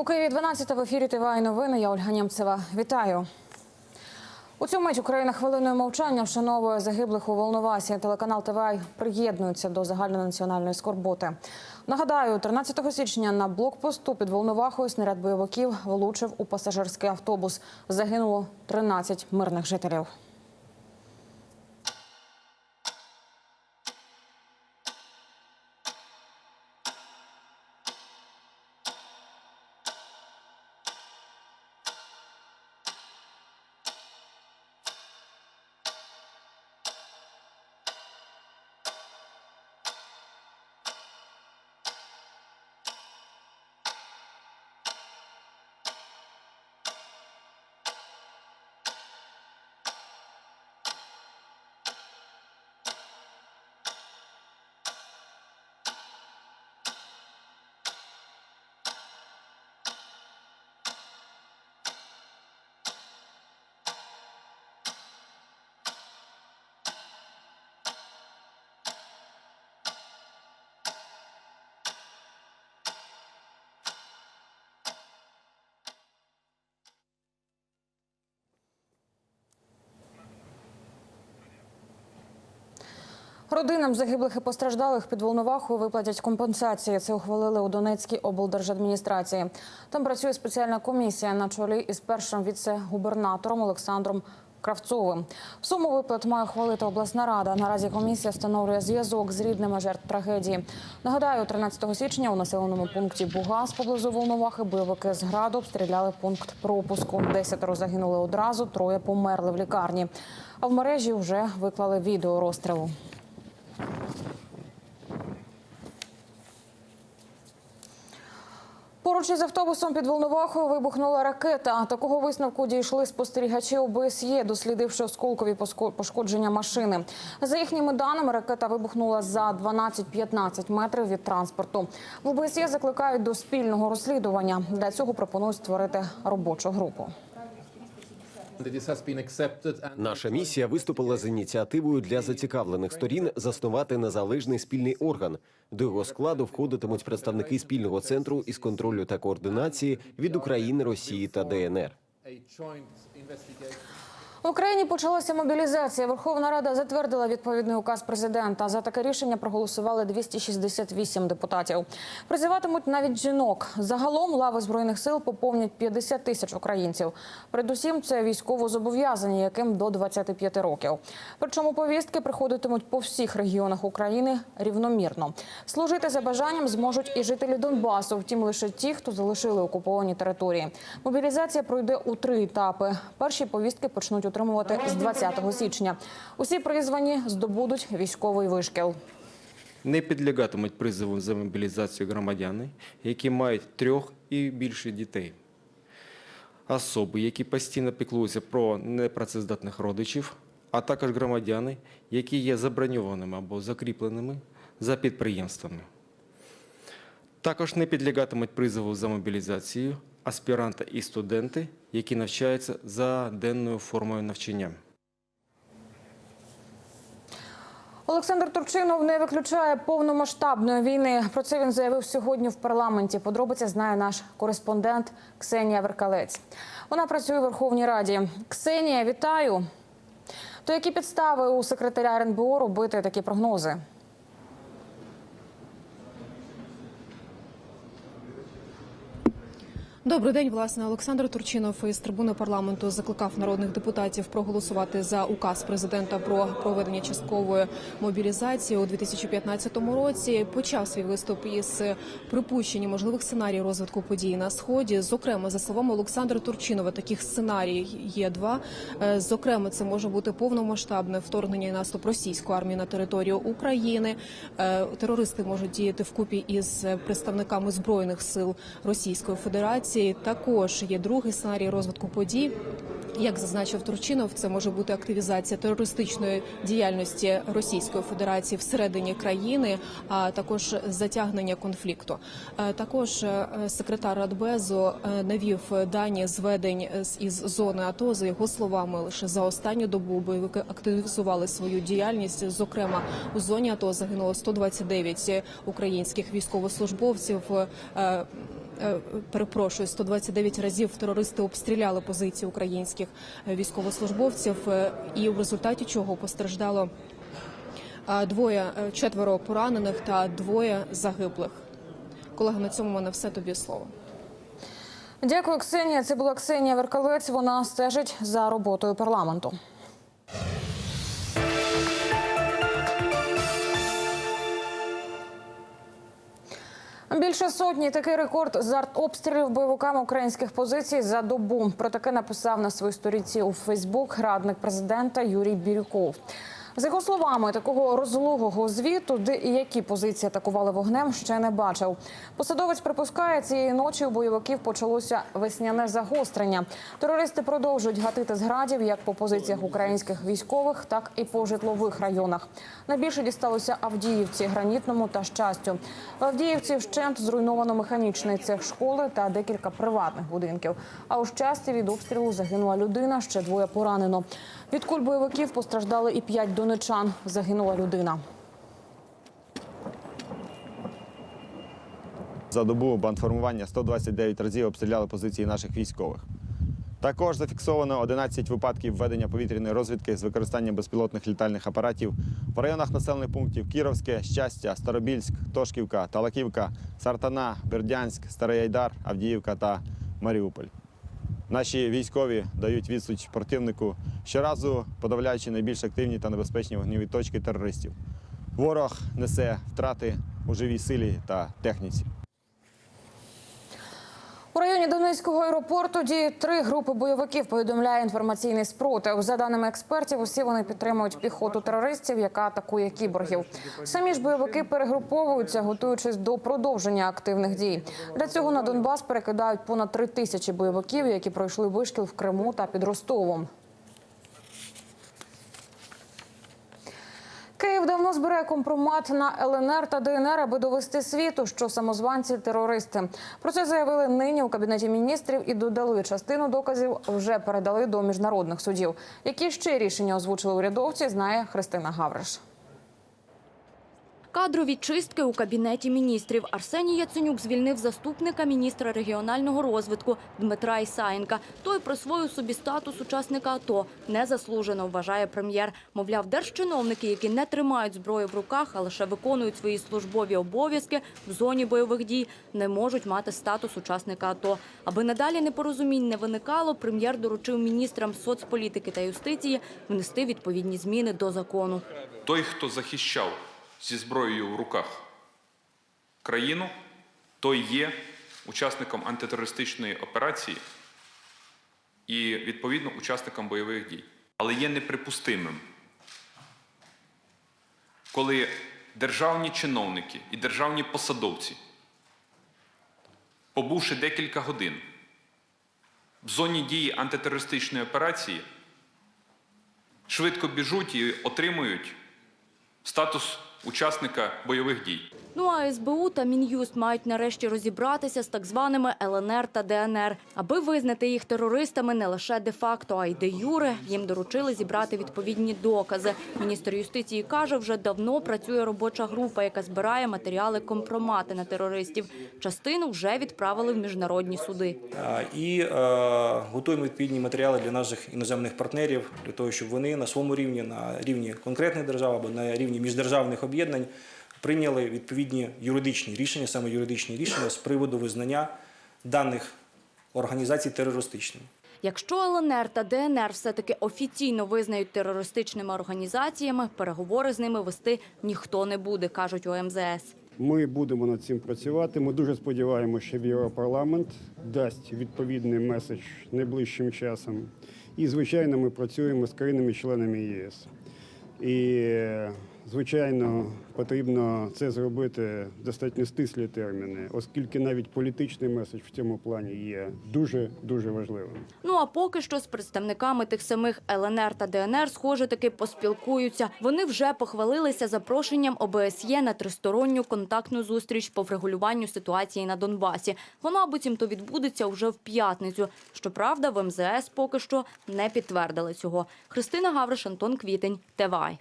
У Києві 12 в ефірі ТВА новини. Я Ольга Нємцева. Вітаю. У цю мить Україна хвилиною мовчання вшановує загиблих у Волновасі. Телеканал ТВА приєднується до загальнонаціональної скорботи. Нагадаю, 13 січня на блокпосту під Волновахою снаряд бойовиків влучив у пасажирський автобус. Загинуло 13 мирних жителів. Родинам загиблих і постраждалих під Волновахою виплатять компенсації. Це ухвалили у Донецькій облдержадміністрації. Там працює спеціальна комісія на чолі із першим віце-губернатором Олександром Кравцовим. Суму виплат має ухвалити обласна рада. Наразі комісія встановлює зв'язок з рідними жертв трагедії. Нагадаю, 13 січня у населеному пункті Бугас поблизу Волновахи бойовики з граду обстріляли пункт пропуску. Десятеро загинули одразу, троє померли в лікарні. А в мережі вже виклали відео розстрілу. Поруч із автобусом під Волновахою вибухнула ракета. Такого висновку дійшли спостерігачі ОБСЄ, дослідивши осколкові пошкодження машини. За їхніми даними, ракета вибухнула за 12-15 метрів від транспорту. В ОБСЄ закликають до спільного розслідування. Для цього пропонують створити робочу групу. Наша місія виступила з ініціативою для зацікавлених сторін заснувати незалежний спільний орган. До його складу входитимуть представники спільного центру із контролю та координації від України, Росії та ДНР. В Україні почалася мобілізація. Верховна Рада затвердила відповідний указ президента. За таке рішення проголосували 268 депутатів. Призиватимуть навіть жінок. Загалом лави збройних сил поповнять 50 тисяч українців. Передусім, це військовозобов'язані, яким до 25 років. Причому повістки приходитимуть по всіх регіонах України рівномірно. Служити за бажанням зможуть і жителі Донбасу. Втім, лише ті, хто залишили окуповані території. Мобілізація пройде у три етапи. Перші повістки почнуть отримувати з 20 січня. Усі призвані здобудуть військовий вишкіл. Не підлягатимуть призову за мобілізацію громадяни, які мають трьох і більше дітей. Особи, які постійно піклуються про непрацездатних родичів, а також громадяни, які є заброньованими або закріпленими за підприємствами. Також не підлягатимуть призову за мобілізацію аспіранти і студенти, які навчаються за денною формою навчання. Олександр Турчинов не виключає повномасштабної війни. Про це він заявив сьогодні в парламенті. Подробиці знає наш кореспондент Ксенія Веркалець. Вона працює у Верховній Раді. Ксенія, вітаю. То які підстави у секретаря РНБО робити такі прогнози? Добрий день, власне, Олександр Турчинов із трибуни парламенту закликав народних депутатів проголосувати за указ президента про проведення часткової мобілізації у 2015 році. Почав свій виступ із припущення можливих сценаріїв розвитку подій на сході. Зокрема, за словами Олександра Турчинова, таких сценаріїв є два. Е, Зокрема, це може бути повномасштабне вторгнення і наступ російської армії на територію України. Е, Терористи можуть діяти вкупі із представниками збройних сил Російської Федерації. Також є другий сценарій розвитку подій. Як зазначив Турчинов, це може бути активізація терористичної діяльності Російської Федерації всередині країни, а також затягнення конфлікту. Е, Також е, секретар Радбезу е, навів дані зведень із зони АТО. За його словами, лише за останню добу бойовики активізували свою діяльність. Зокрема, у зоні АТО загинуло 129 українських військовослужбовців. Е, перепрошую, 129 разів терористи обстріляли позиції українських е, військовослужбовців, е, і в результаті чого постраждало двоє, четверо поранених та двоє загиблих. Колега, на цьому мене все тобі слово. Дякую, Ксенія. Це була Ксенія Веркалець. Вона стежить за роботою парламенту. Більше сотні такий рекорд з артобстрілів бойовиками українських позицій за добу. Про таке написав на своїй сторінці у Фейсбук радник президента Юрій Бірюков. За його словами, такого розлогого звіту, де і які позиції атакували вогнем, ще не бачив. Посадовець припускає, цієї ночі у бойовиків почалося весняне загострення. Терористи продовжують гатити з градів як по позиціях українських військових, так і по житлових районах. Найбільше дісталося Авдіївці, Гранітному та Щастю. В Авдіївці вщент зруйновано механічний цех школи та декілька приватних будинків. А у Щасті від обстрілу загинула людина, ще двоє поранено. Від куль бойовиків постраждали і п'ять донечан. Загинула людина. За добу бандформування 129 разів обстріляли позиції наших військових. Також зафіксовано 11 випадків введення повітряної розвідки з використанням безпілотних літальних апаратів в районах населених пунктів Кіровське, Щастя, Старобільськ, Тошківка, Талаківка, Сартана, Бердянськ, Старий Айдар, Авдіївка та Маріуполь. Наші військові дають відсуч противнику, щоразу подавляючи найбільш активні та небезпечні вогневі точки терористів. Ворог несе втрати у живій силі та техніці. Районі Донецького аеропорту діють три групи бойовиків. Повідомляє інформаційний спротив. За даними експертів, усі вони підтримують піхоту терористів, яка атакує кіборгів. Самі ж бойовики перегруповуються, готуючись до продовження активних дій. Для цього на Донбас перекидають понад три тисячі бойовиків, які пройшли вишкіл в Криму та під Ростовом. Київ давно збирає компромат на ЛНР та ДНР, аби довести світу, що самозванці терористи. Про це заявили нині у кабінеті міністрів і додали частину доказів вже передали до міжнародних судів. Які ще рішення озвучили урядовці, знає Христина Гавриш. Кадрові чистки у кабінеті міністрів. Арсеній Яценюк звільнив заступника міністра регіонального розвитку Дмитра Ісаєнка. Той присвоїв собі статус учасника АТО. Незаслужено, вважає прем'єр. Мовляв, держчиновники, які не тримають зброю в руках, а лише виконують свої службові обов'язки в зоні бойових дій, не можуть мати статус учасника АТО. Аби надалі непорозумінь не виникало, прем'єр доручив міністрам соцполітики та юстиції внести відповідні зміни до закону. той, хто захищав зі зброєю в руках країну, той є учасником антитерористичної операції і, відповідно, учасником бойових дій. Але є неприпустимим, коли державні чиновники і державні посадовці, побувши декілька годин в зоні дії антитерористичної операції, швидко біжуть і отримують статус учасника бойових дій. Ну а СБУ та Мін'юст мають нарешті розібратися з так званими ЛНР та ДНР. Аби визнати їх терористами не лише де-факто, а й де-юре, їм доручили зібрати відповідні докази. Міністр юстиції каже, вже давно працює робоча група, яка збирає матеріали компромати на терористів. Частину вже відправили в міжнародні суди. І е, готуємо відповідні матеріали для наших іноземних партнерів для того, щоб вони на своєму рівні, на рівні конкретних держав або на рівні міждержавних об'єднань прийняли відповідні юридичні рішення, саме юридичні рішення з приводу визнання даних організацій терористичними. Якщо ЛНР та ДНР все-таки офіційно визнають терористичними організаціями, переговори з ними вести ніхто не буде, кажуть у МЗС. Ми будемо над цим працювати. Ми дуже сподіваємося, що Європарламент дасть відповідний меседж найближчим часом. І, звичайно, ми працюємо з країнами-членами ЄС. І, звичайно, потрібно це зробити достатньо стислі терміни, оскільки навіть політичний меседж в цьому плані є дуже дуже важливим. Ну а поки що з представниками тих самих ЛНР та ДНР, схоже, таки поспілкуються. Вони вже похвалилися запрошенням ОБСЄ на тристоронню контактну зустріч по врегулюванню ситуації на Донбасі. Вона буцімто відбудеться вже в п'ятницю. Щоправда, в МЗС поки що не підтвердили цього. Христина Гавриш, Антон Квітень, ТВАЙ.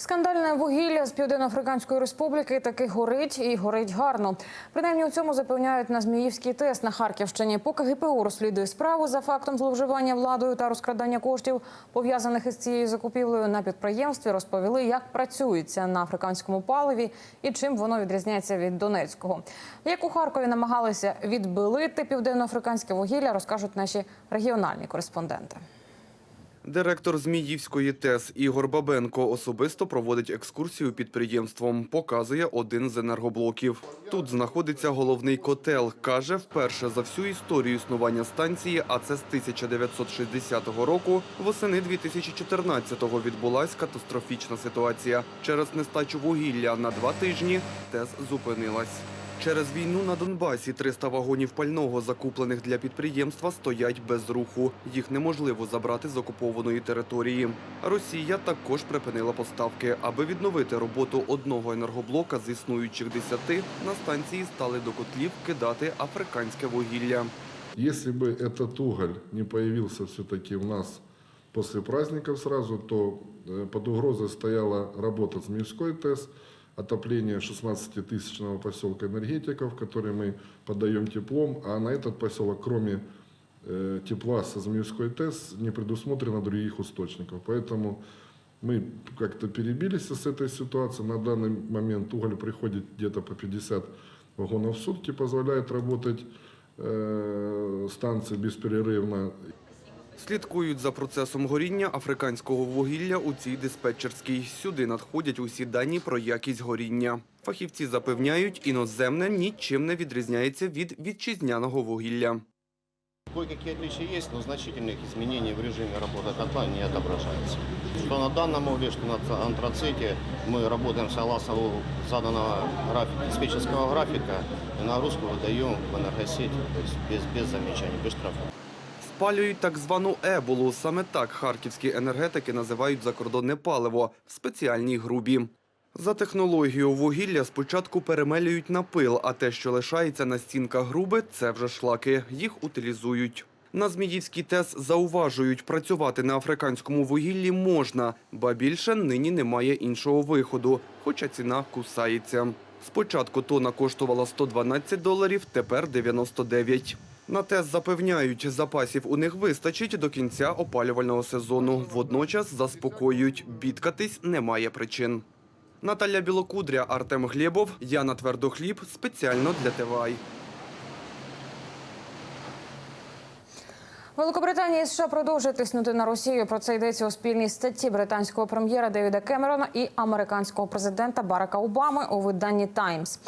Скандальне вугілля з Південно-Африканської республіки таки горить і горить гарно. Принаймні у цьому запевняють на Зміївський тест на Харківщині. Поки ГПУ розслідує справу за фактом зловживання владою та розкрадання коштів, пов'язаних із цією закупівлею на підприємстві, розповіли, як працюється на африканському паливі і чим воно відрізняється від донецького. Як у Харкові намагалися відбилити південно-африканське вугілля, розкажуть наші регіональні кореспонденти. Директор Зміївської ТЕС Ігор Бабенко особисто проводить екскурсію підприємством, показує один з енергоблоків. Тут знаходиться головний котел. Каже, вперше за всю історію існування станції, а це з 1960 року, восени 2014-го відбулась катастрофічна ситуація. Через нестачу вугілля на два тижні ТЕС зупинилась. Через війну на Донбасі 300 вагонів пального, закуплених для підприємства, стоять без руху. Їх неможливо забрати з окупованої території. Росія також припинила поставки. Аби відновити роботу одного енергоблока з існуючих десяти, на станції стали до котлів кидати африканське вугілля. Если бы этот уголь не появился все-таки у нас после праздников сразу, то э, под угрозой стояла работа Змеевской ТЭС, отопление 16-тысячного поселка энергетиков, который мы подаем теплом, а на этот поселок, кроме э, тепла со Змеевской ТЭС, не предусмотрено других источников. Поэтому мы как-то перебились с этой ситуацией. На данный момент уголь приходит где-то по 50 вагонов в сутки, позволяет работать э, станции беспрерывно. Слідкують за процесом горіння африканського вугілля у цій диспетчерській. Сюди надходять усі дані про якість горіння. Фахівці запевняють, іноземне нічим не відрізняється від вітчизняного вугілля. Кое-какие отличия есть, но значительных изменений в режиме работы котла не отображается. Что на данном угле, что на антраците мы работаем согласно заданного графика, диспетчерского графика и нагрузку выдаем в энергосеть то есть без, без замечаний, без штрафов. Спалюють так звану еболу. Саме так харківські енергетики називають закордонне паливо в спеціальній грубі. За технологією вугілля спочатку перемелюють на пил, а те, що лишається на стінках груби, це вже шлаки. Їх утилізують. На Зміївській ТЕС зауважують, працювати на африканському вугіллі можна, ба більше нині немає іншого виходу, хоча ціна кусається. Спочатку тона коштувала 112 доларів, тепер 99. На ТЕС запевняють, запасів у них вистачить до кінця опалювального сезону. Водночас заспокоюють, бідкатись немає причин. Наталя Білокудря, Артем Глєбов, Яна Твердохліб. Спеціально для ТВАЙ. Великобританія і США продовжує тиснути на Росію. Про це йдеться у спільній статті британського прем'єра Девіда Кемерона і американського президента Барака Обами у виданні Таймс.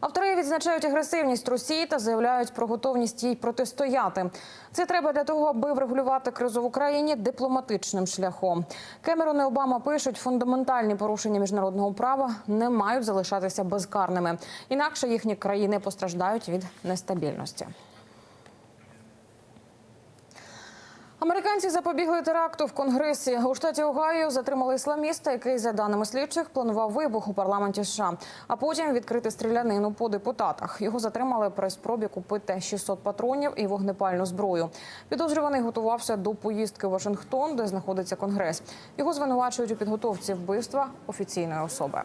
Автори відзначають агресивність Росії та заявляють про готовність їй протистояти. Це треба для того, аби врегулювати кризу в Україні дипломатичним шляхом. Кемерон і Обама пишуть, фундаментальні порушення міжнародного права не мають залишатися безкарними. Інакше їхні країни постраждають від нестабільності. Американці запобігли теракту в Конгресі. У штаті Огайо затримали ісламіста, який, за даними слідчих, планував вибух у парламенті США, а потім відкрити стрілянину по депутатах. Його затримали при спробі купити 600 патронів і вогнепальну зброю. Підозрюваний готувався до поїздки в Вашингтон, де знаходиться конгрес. Його звинувачують у підготовці вбивства офіційної особи.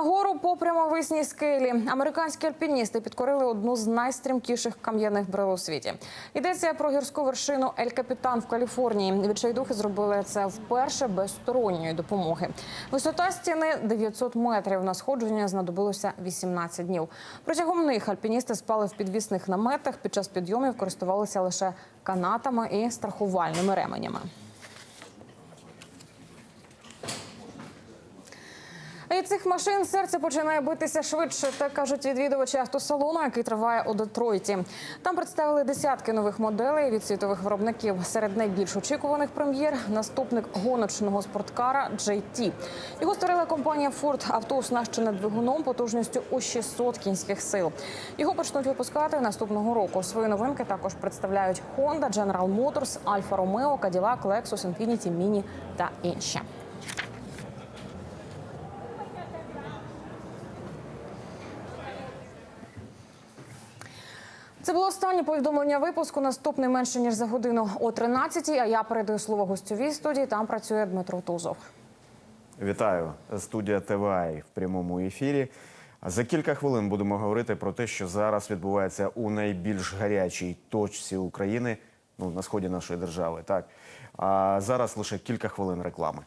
Нагору по прямовисній скелі американські альпіністи підкорили одну з найстрімкіших кам'яних брил у світі. Йдеться про гірську вершину Ель Капітан в Каліфорнії. Відчайдухи зробили це вперше без сторонньої допомоги. Висота стіни 900 метрів. На сходження знадобилося 18 днів. Протягом них альпіністи спали в підвісних наметах. Під час підйомів користувалися лише канатами і страхувальними ременями. Від цих машин серце починає битися швидше, так кажуть відвідувачі автосалону, який триває у Детройті. Там представили десятки нових моделей від світових виробників. Серед найбільш очікуваних прем'єр наступник гоночного спорткара JT. Його створила компанія Ford. Авто оснащене двигуном потужністю у 600 кінських сил. Його почнуть випускати наступного року. Свої новинки також представляють Honda, General Motors, Alfa Romeo, Cadillac, Lexus, Infiniti, Mini та інші. Це було останнє повідомлення випуску. Наступний менше ніж за годину о 13-й, А я передаю слово гостьовій студії. Там працює Дмитро Тузов. Вітаю, студія ТВА в прямому ефірі. За кілька хвилин будемо говорити про те, що зараз відбувається у найбільш гарячій точці України, ну на сході нашої держави. Так а зараз лише кілька хвилин реклами.